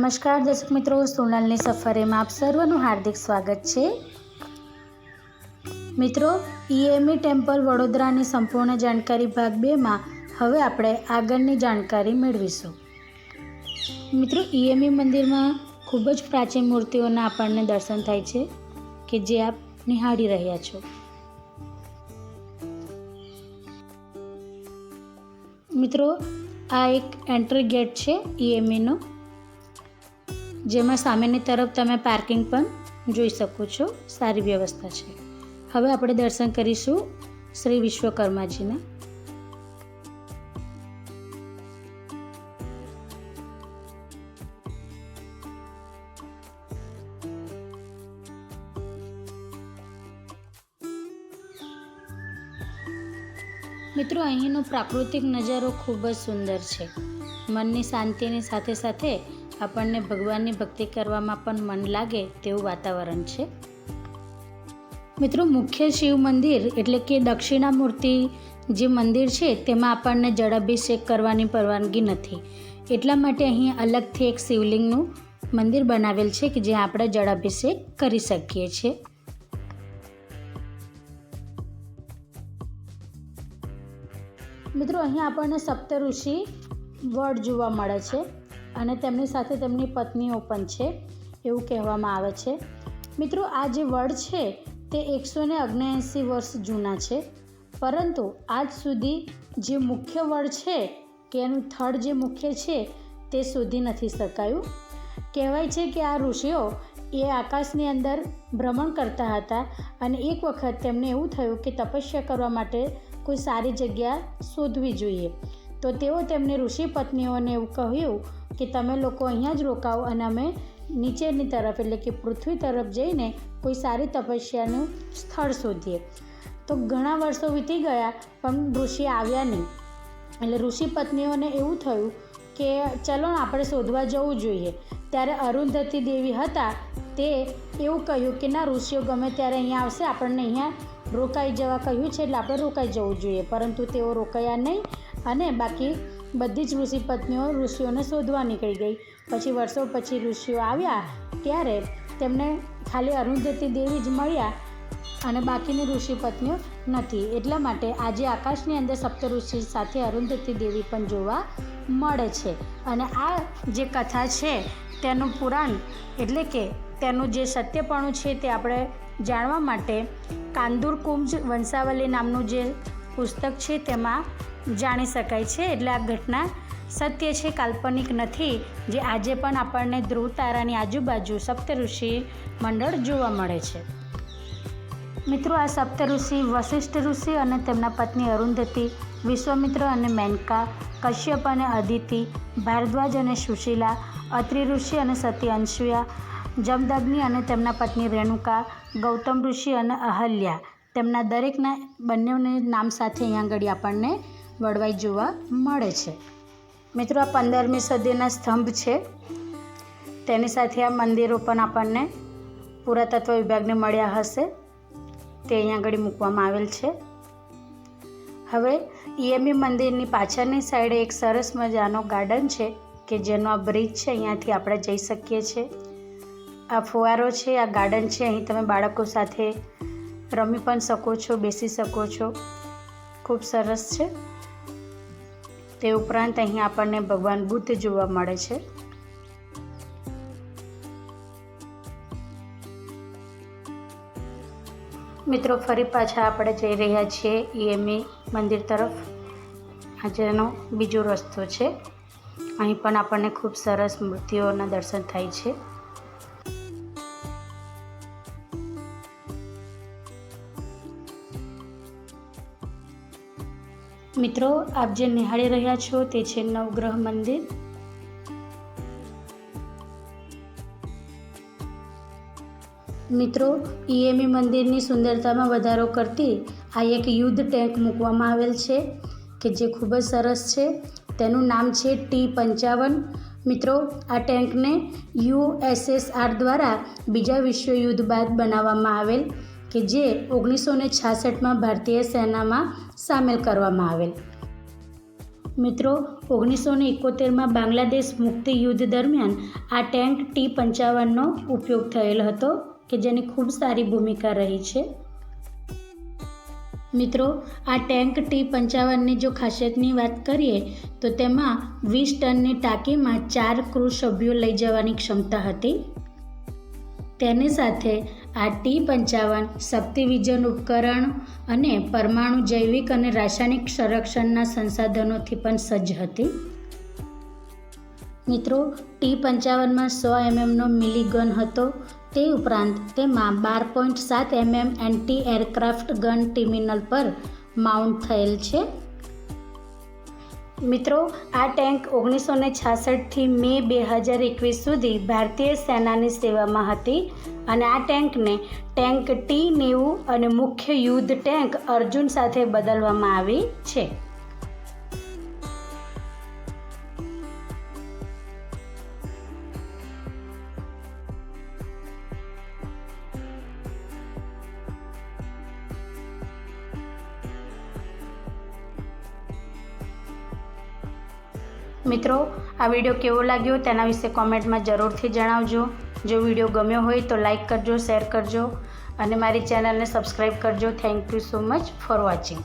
નમસ્કાર દર્શક મિત્રો, સોનલની સફરેમાં આપ સર્વનું હાર્દિક સ્વાગત છે. મિત્રો ઈએમઈ ટેમ્પલ વડોદરાની સંપૂર્ણ જાણકારી ભાગ બેમાં હવે આપણે આગળની જાણકારી મેળવીશું. મિત્રો ઈએમઈ મંદિરમાં ખૂબ જ પ્રાચીન મૂર્તિઓના આપણને દર્શન થાય છે કે જે આપ નિહાળી રહ્યા છો. મિત્રો, આ એક એન્ટ્રી ગેટ છે ઈએમઈનો જેમાં સામેની તરફ તમે પાર્કિંગ પણ જોઈ શકો છો. સારી વ્યવસ્થા છે. હવે આપણે દર્શન કરીશું શ્રી વિશ્વકર્માજીના. મિત્રો, અહીંનો પ્રાકૃતિક નજારો ખૂબ જ સુંદર છે. મનની શાંતિની સાથે સાથે આપણને ભગવાનની ભક્તિ કરવામાં પણ મન લાગે તેવું વાતાવરણ છે. મિત્રો, મુખ્ય શિવ મંદિર એટલે કે દક્ષિણામૂર્તિ જે મંદિર છે, તેમાં આપણને જળાભિષેક કરવાની પરવાનગી નથી. એટલા માટે અહીં અલગથી એક શિવલિંગનું મંદિર બનાવેલ છે કે જ્યાં આપણે જળાભિષેક કરી શકીએ છીએ. મિત્રો, અહીં આપણને સપ્ત ઋષિ વડ જોવા મળે છે. અને તેમની સાથે તેમની પત્નીઓ પણ છે, એવું કહેવામાં આવે છે. મિત્રો, આ જે વડ છે, તે એકસો ને ઓગણએંસી વર્ષ જૂના છે. પરંતુ આજ સુધી જે મુખ્ય વડ છે, કે એનું થડ જે મુખ્ય છે, તે શોધી નથી શકાયું. કહેવાય છે કે આ ઋષિઓ એ આકાશની અંદર ભ્રમણ કરતા હતા અને એક વખત તેમને એવું થયું કે તપસ્યા કરવા માટે કોઈ સારી જગ્યા શોધવી જોઈએ. તો તેઓ તેમને ઋષિ પત્નીઓને એવું કહ્યું કે તમે લોકો અહીંયા જ રોકાઓ અને અમે નીચેની તરફ એટલે કે પૃથ્વી તરફ જઈને કોઈ સારી તપસ્યાનું સ્થળ શોધીએ. તો ઘણા વર્ષો વીતી ગયા પણ ઋષિ આવ્યા નહીં. એટલે ઋષિ પત્નીઓને એવું થયું કે ચલો આપણે શોધવા જવું જોઈએ. ત્યારે અરુંધતી દેવી હતા તે એવું કહ્યું કે ના ઋષિઓ ગમે ત્યારે અહીંયા આવશે, આપણને અહીંયા રોકાઈ જવા કહ્યું છે એટલે આપણે રોકાઈ જવું જોઈએ. પરંતુ તેઓ રોકાયા નહીં અને બાકી બધી જ ઋષિ પત્નીઓ ઋષિઓને શોધવા નીકળી ગઈ. પછી વર્ષો પછી ઋષિઓ આવ્યા ત્યારે તેમને ખાલી અરુંધતી દેવી જ મળ્યા અને બાકીની ઋષિ પત્નીઓ નથી. એટલા માટે આજે આકાશની અંદર સપ્ત ઋષિ સાથે અરુંધતી દેવી પણ જોવા મળે છે. અને આ જે કથા છે તેનું પુરાણ એટલે કે તેનું જે સત્યપણું છે તે આપણે જાણવા માટે કાંદુર કુંજ વંશાવલી નામનું જે પુસ્તક છે તેમાં જાણી શકાય છે. એટલે આ ઘટના સત્ય છે, કાલ્પનિક નથી. જે આજે પણ આપણને ધ્રુવ તારાની આજુબાજુ સપ્તઋષિ મંડળ જોવા મળે છે. મિત્રો, આ સપ્તઋષિ વશિષ્ઠ ઋષિ અને તેમના પત્ની અરુંધતી, વિશ્વામિત્ર અને મેનકા, કશ્યપ અને અદિતિ, ભારદ્વાજ અને સુશીલા, અત્રિ ઋષિ અને સતી અંશુયા જમદગ્નિ અને તેમના પત્ની રેણુકા, ગૌતમ ઋષિ અને અહલ્યા. તેમના દરેકના બંનેને નામ સાથે અહીંયા આગળ આપણને વળવાઈ જોવા મળે છે. મિત્રો, આ પંદરમી સદીના સ્તંભ છે. તેની સાથે આ મંદિરો પણ આપણને પુરાતત્વ વિભાગને મળ્યા હશે. તે અહીંયા આગળ મૂકવામાં આવેલ છે. હવે, ઈએમઈ મંદિરની પાછળની સાઈડે એક સરસ મજાનો ગાર્ડન છે કે જેનો આ બ્રિજ છે, અહીંયાથી આપણે જઈ શકીએ છીએ. આ ફુવારો છે, આ ગાર્ડન છે. અહીં તમે બાળકો સાથે રમી પણ શકો છો, બેસી શકો છો. ખૂબ સરસ છે. તે ઉપરાંત અહીં આપણને ભગવાન બુદ્ધ જોવા મળે છે. મિત્રો, ફરી પાછા આપણે જઈ રહ્યા છીએ ઈએમઈ મંદિર તરફ. આજનો બીજો રસ્તો છે. અહીં પણ આપણને ખૂબ સરસ મૂર્તિઓના દર્શન થાય છે. મિત્રો, આપ જે નિહાળી રહ્યા છો તે છે નવગ્રહ મંદિર. મિત્રો ઈએમઈ મંદિરની સુંદરતામાં વધારો કરતી આ એક યુદ્ધ ટેન્ક મૂકવામાં આવેલ છે, કે જે ખૂબ જ સરસ છે. તેનું નામ છે ટી પંચાવન. મિત્રો, આ ટેન્કને યુએસએસઆર દ્વારા બીજા વિશ્વયુદ્ધ બાદ બનાવવામાં આવેલ. કે જે ઓગણીસો ને છાસઠમાં ભારતીય સેનામાં સામેલ કરવામાં આવેલ. મિત્રો ઓગણીસો ને એકોતેરમાં બાંગ્લાદેશ મુક્તિ યુદ્ધ દરમિયાન આ ટેન્ક ટી પંચાવનનો ઉપયોગ થયેલ હતો, કે જેની ખૂબ સારી ભૂમિકા રહી છે. મિત્રો, આ ટેન્ક ટી પંચાવનની જો ખાસિયતની વાત કરીએ, તો તેમાં વીસ ટનની ટાંકીમાં ચાર ક્રૂ સભ્યો લઈ જવાની ક્ષમતા હતી. તેની સાથે આ ટી પંચાવન શક્તિવિજન ઉપકરણ અને પરમાણુ જૈવિક અને રાસાયણિક સંરક્ષણના સંસાધનોથી પણ સજ્જ હતી. મિત્રો, ટી પંચાવનમાં સો એમએમનો મિલીગન હતો. તે ઉપરાંત તેમાં બાર પોઈન્ટ સાત MM anti aircraft gun terminal પર માઉન્ટ થયેલ છે. મિત્રો, આ ટેન્ક ઓગણીસો ને છાસઠથી મે બે હજાર એકવીસ સુધી ભારતીય સેનાની સેવામાં હતી અને આ ટેન્કને ટેન્ક ટી નેવું અને મુખ્ય યુદ્ધ ટેન્ક અર્જુન સાથે બદલવામાં આવી છે. મિત્રો, આ વીડિયો કેવો લાગ્યો તેના વિશે કોમેન્ટમાં જરૂરથી જણાવજો. જો વીડિયો ગમ્યો હોય તો લાઇક કરજો, શેર કરજો અને મારી ચેનલને સબસ્ક્રાઈબ કરજો. Thank you so much for watching.